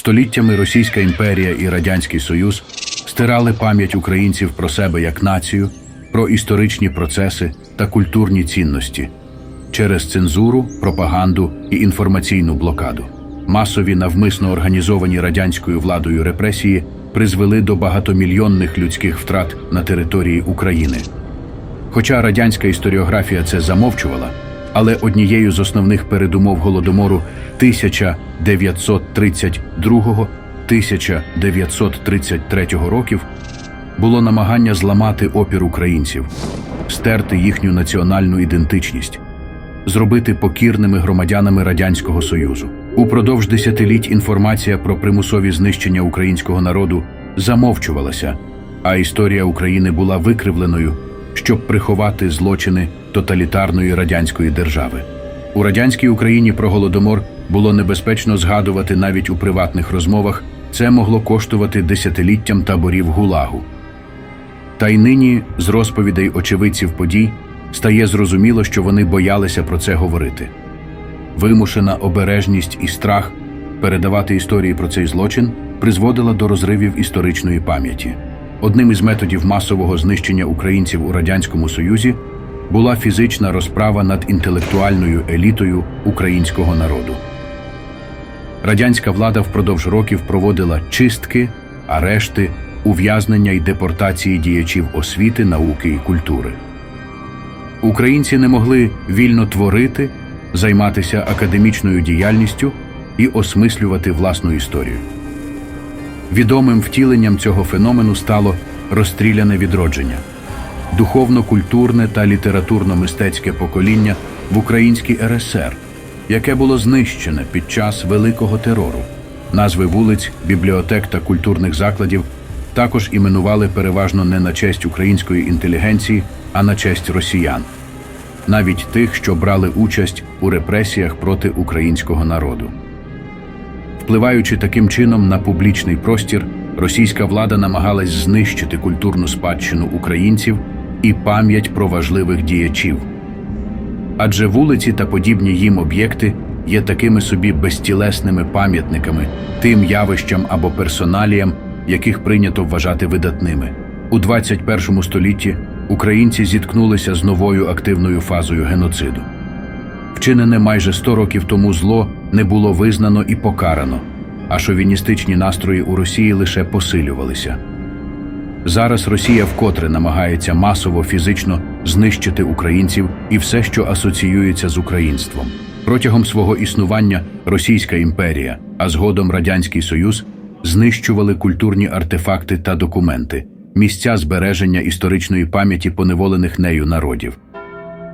Століттями Російська імперія і Радянський Союз стирали пам'ять українців про себе як націю, про історичні процеси та культурні цінності через цензуру, пропаганду і інформаційну блокаду. Масові навмисно організовані радянською владою репресії призвели до багатомільйонних людських втрат на території України. Хоча радянська історіографія це замовчувала, але однією з основних передумов голодомору 1932-1933 років було намагання зламати опір українців, стерти їхню національну ідентичність, зробити покірними громадянами Радянського Союзу. Упродовж десятиліть інформація про примусові знищення українського народу замовчувалася, а історія України була викривленою, щоб приховати злочини тоталітарної радянської держави. У радянській Україні про голодомор було небезпечно згадувати навіть у приватних розмовах. Це могло коштувати десятиліттям таборів гулагу. Та й нині, з розповідей очевидців подій, стає зрозуміло, що вони боялися про це говорити. Вимушена обережність і страх передавати історії про цей злочин призводила до розривів історичної пам'яті. Одним із методів масового знищення українців у Радянському Союзі була фізична розправа над інтелектуальною елітою українського народу. Радянська влада впродовж років проводила чистки, арешти, ув'язнення і депортації діячів освіти, науки і культури. Українці не могли вільно творити, займатися академічною діяльністю і осмислювати власну історію. Відомим втіленням цього феномену стало розстріляне відродження, духовно-культурне та літературно-мистецьке покоління в Українській РСР, яке було знищене під час Великого терору. Назви вулиць, бібліотек та культурних закладів також іменували переважно не на честь української інтелігенції, а на честь росіян, навіть тих, що брали участь у репресіях проти українського народу. Впливаючи таким чином на публічний простір, російська влада намагалась знищити культурну спадщину українців і пам'ять про важливих діячів. Адже вулиці та подібні їм об'єкти є такими собі безтілесними пам'ятниками тим явищам або персоналіям, яких прийнято вважати видатними. У 21 столітті українці зіткнулися з новою активною фазою геноциду. Вчинене майже 100 років тому зло не було визнано і покарано, а шовіністичні настрої у Росії лише посилювалися. Зараз Росія вкотре намагається масово фізично знищити українців і все, що асоціюється з українством. Протягом свого існування Російська імперія, а згодом Радянський Союз знищували культурні артефакти та документи, місця збереження історичної пам'яті поневолених нею народів.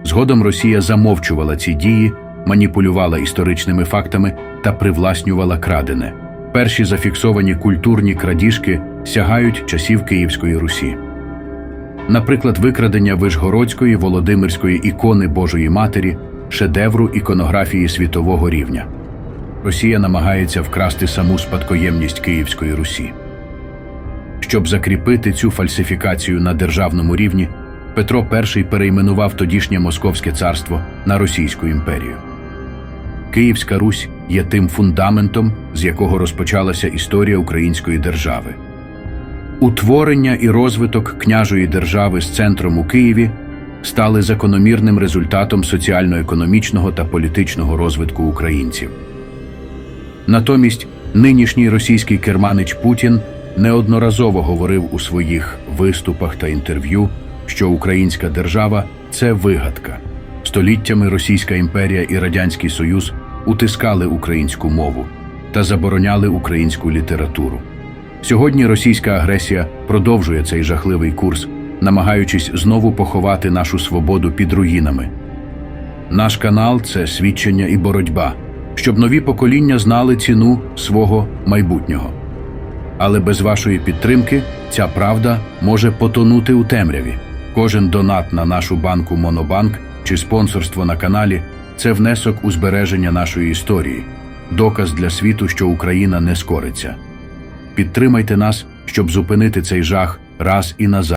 Згодом Росія замовчувала ці дії, маніпулювала історичними фактами та привласнювала крадене. Перші зафіксовані культурні крадіжки сягають часів Київської Русі. Наприклад, викрадення Вишгородської Володимирської ікони Божої Матері, шедевру іконографії світового рівня. Росія намагається вкрасти саму спадкоємність Київської Русі. Щоб закріпити цю фальсифікацію на державному рівні, Петро І перейменував тодішнє Московське царство на Російську імперію. Київська Русь є тим фундаментом, з якого розпочалася історія української держави. Утворення і розвиток княжої держави з центром у Києві стали закономірним результатом соціально-економічного та політичного розвитку українців. Натомість нинішній російський керманич Путін неодноразово говорив у своїх виступах та інтерв'ю, що українська держава це вигадка. Століттями Російська імперія і Радянський Союз утискали українську мову та забороняли українську літературу. Сьогодні російська агресія продовжує цей жахливий курс, намагаючись знову поховати нашу свободу під руїнами. Наш канал це свідчення і боротьба, щоб нові покоління знали ціну свого майбутнього. Але без вашої підтримки ця правда може потонути у темряві. Кожен донат на нашу банку Монобанк чи спонсорство на каналі це внесок у збереження нашої історії, доказ для світу, що Україна не скориться. Підтримайте нас, щоб зупинити цей жах раз і назавжди.